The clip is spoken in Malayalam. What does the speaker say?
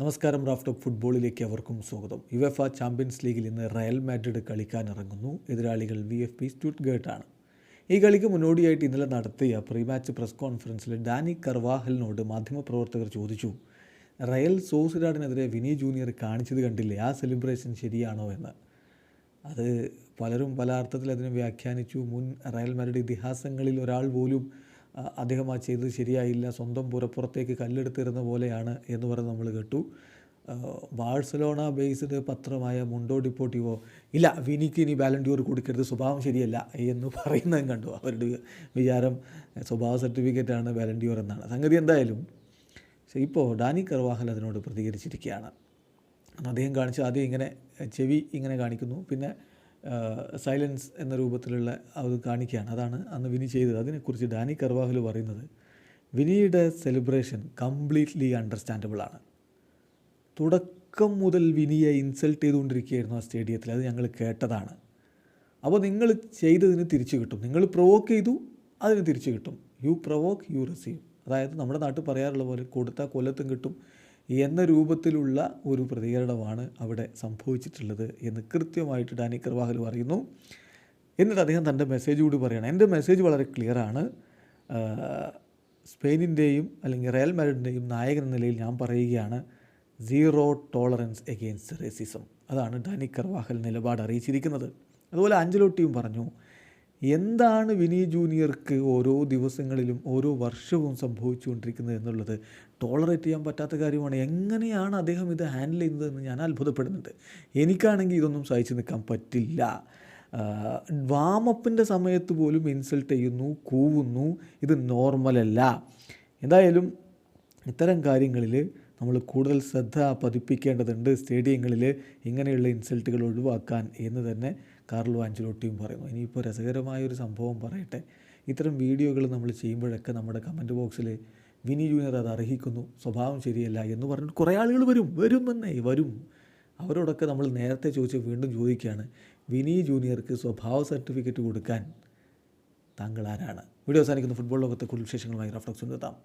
നമസ്കാരം റാഫ്റ്റ് ഓഫ് ഫുട്ബോളിലേക്ക് അവർക്കും സ്വാഗതം. യുവഫ ചാമ്പ്യൻസ് ലീഗിൽ ഇന്ന് റയൽ മാഡ്രിഡ് കളിക്കാനിറങ്ങുന്നു. എതിരാളികൾ വി എഫ് പി സ്റ്റുട്ട്ഗേർട്ടാണ് ഈ കളിക്ക് മുന്നോടിയായിട്ട് ഇന്നലെ നടത്തിയ പ്രീ മാച്ച് പ്രസ് കോൺഫറൻസിൽ ഡാനി കർവാഹലിനോട് മാധ്യമപ്രവർത്തകർ ചോദിച്ചു റയൽ സോസിഡാഡിനെതിരെ വിനി ജൂനിയർ കാണിച്ചത് കണ്ടില്ലേ? ആ സെലിബ്രേഷൻ ശരിയാണോ എന്ന്? അത് പലരും പല അർത്ഥത്തിൽ അതിനെ വ്യാഖ്യാനിച്ചു. മുൻ റയൽ മാഡ്രിഡ് ഇതിഹാസങ്ങളിൽ ഒരാൾ പോലും അദ്ദേഹം ആ ചെയ്തത് ശരിയായില്ല. സ്വന്തം പുറപ്പുറത്തേക്ക് കല്ലെടുത്തിരുന്ന പോലെയാണ് എന്ന് പറഞ്ഞ് നമ്മൾ കേട്ടു. ബാഴ്സലോണ ബേസ്ഡ് പത്രമായ മുണ്ടോ ഡിപ്പോട്ടിവോ ഇല്ല വിനിക്ക് ഇനി ബാലൻഡ്യൂർ കൊടുക്കരുത്. സ്വഭാവം ശരിയല്ല എന്ന് പറയുന്നതും കണ്ടു. അവരുടെ വിചാരം സ്വഭാവ സർട്ടിഫിക്കറ്റാണ് ബാലൻഡ്യൂർ എന്നാണ്. സംഗതി എന്തായാലും പക്ഷേ ഇപ്പോൾ ഡാനി കർവാഹൽ അതിനോട് പ്രതികരിച്ചിരിക്കുകയാണ്. അദ്ദേഹം കാണിച്ചു ആദ്യം ഇങ്ങനെ ചെവി ഇങ്ങനെ കാണിക്കുന്നു. പിന്നെ സൈലൻസ് എന്ന രൂപത്തിലുള്ള അത് കാണിക്കുകയാണ് അതാണ് അന്ന് വിനി ചെയ്തത്. അതിനെക്കുറിച്ച് ഡാനി കർവാഹൽ പറയുന്നത് വിനിയുടെ സെലിബ്രേഷൻ കംപ്ലീറ്റ്ലി അണ്ടർസ്റ്റാൻഡബിൾ ആണ്. തുടക്കം മുതൽ വിനിയെ ഇൻസൾട്ട് ചെയ്തുകൊണ്ടിരിക്കുകയായിരുന്നു ആ സ്റ്റേഡിയത്തിൽ അത് ഞങ്ങൾ കേട്ടതാണ്. അപ്പോൾ നിങ്ങൾ ചെയ്തതിന് തിരിച്ചു കിട്ടും. നിങ്ങൾ പ്രൊവോക്ക് ചെയ്തു അതിന് തിരിച്ചു കിട്ടും. യു പ്രൊവോക്ക് യു റിസീവ് അതായത് നമ്മുടെ നാട്ടിൽ പറയാറുള്ള പോലെ കൊടുത്താൽ കൊല്ലത്തും കിട്ടും എന്ന രൂപത്തിലുള്ള ഒരു പ്രതികരണമാണ് അവിടെ സംഭവിച്ചിട്ടുള്ളത് എന്ന് കൃത്യമായിട്ട് ഡാനി കർവാഹൽ പറയുന്നു. എന്നിട്ട് അദ്ദേഹം തന്റെ മെസ്സേജ് കൂടി പറയണം എന്റെ മെസ്സേജ് വളരെ ക്ലിയറാണ് സ്പെയിനിന്റെയും അല്ലെങ്കിൽ റയൽ മാഡ്രിഡിന്റെയും നായകൻ എന്ന നിലയിൽ ഞാൻ പറയുകയാണ് സീറോ ടോളറൻസ് എഗെയിൻസ്റ്റ് റേസിസം അതാണ് ഡാനി കർവാഹൽ നിലപാട് അറിയിച്ചിരിക്കുന്നത്. അതുപോലെ അഞ്ചലോട്ടിയും പറഞ്ഞു എന്താണ് വിനി ജൂനിയർക്ക് ഓരോ ദിവസങ്ങളിലും ഓരോ വർഷവും സംഭവിച്ചുകൊണ്ടിരിക്കുന്നത് എന്നുള്ളത് ടോളറേറ്റ് ചെയ്യാൻ പറ്റാത്ത കാര്യമാണ്. എങ്ങനെയാണ് അദ്ദേഹം ഇത് ഹാൻഡിൽ ചെയ്യുന്നതെന്ന് ഞാൻ അത്ഭുതപ്പെടുന്നുണ്ട്. എനിക്കാണെങ്കിൽ ഇതൊന്നും സഹിച്ചു നിൽക്കാൻ പറ്റില്ല. വാമപ്പിന്റെ സമയത്ത് പോലും ഇൻസൾട്ട് ചെയ്യുന്നു കൂവുന്നു. ഇത് നോർമലല്ല. എന്തായാലും ഇത്തരം കാര്യങ്ങളിൽ നമ്മൾ കൂടുതൽ ശ്രദ്ധ പതിപ്പിക്കേണ്ടതുണ്ട് സ്റ്റേഡിയങ്ങളിൽ ഇങ്ങനെയുള്ള ഇൻസൾട്ടുകൾ ഒഴിവാക്കാൻ എന്ന് തന്നെ കാർലോ ആഞ്ചലോട്ടിയും പറയുന്നു. ഇനിയിപ്പോൾ രസകരമായ ഒരു സംഭവം പറയട്ടെ. ഇത്തരം വീഡിയോകൾ നമ്മൾ ചെയ്യുമ്പോഴൊക്കെ നമ്മുടെ കമന്റ് ബോക്സിൽ വിനി ജൂനിയർ അത് അർഹിക്കുന്നു സ്വഭാവം ശരിയല്ല എന്ന് പറഞ്ഞിട്ട് കുറേ ആളുകൾ വരും വരും തന്നെ വരും. അവരോടൊക്കെ നമ്മൾ നേരത്തെ ചോദിച്ച് വീണ്ടും ചോദിക്കുകയാണ് വിനി ജൂനിയർക്ക് സ്വഭാവ സർട്ടിഫിക്കറ്റ് കൊടുക്കാൻ താങ്കൾ ആരാണ്? വീഡിയോ അവസാനിക്കുന്ന. ഫുട്ബോൾ ലോകത്തെ കൂടുതൽ വിശേഷങ്ങളുമായി റഫ്ലക്സ് നിർത്താം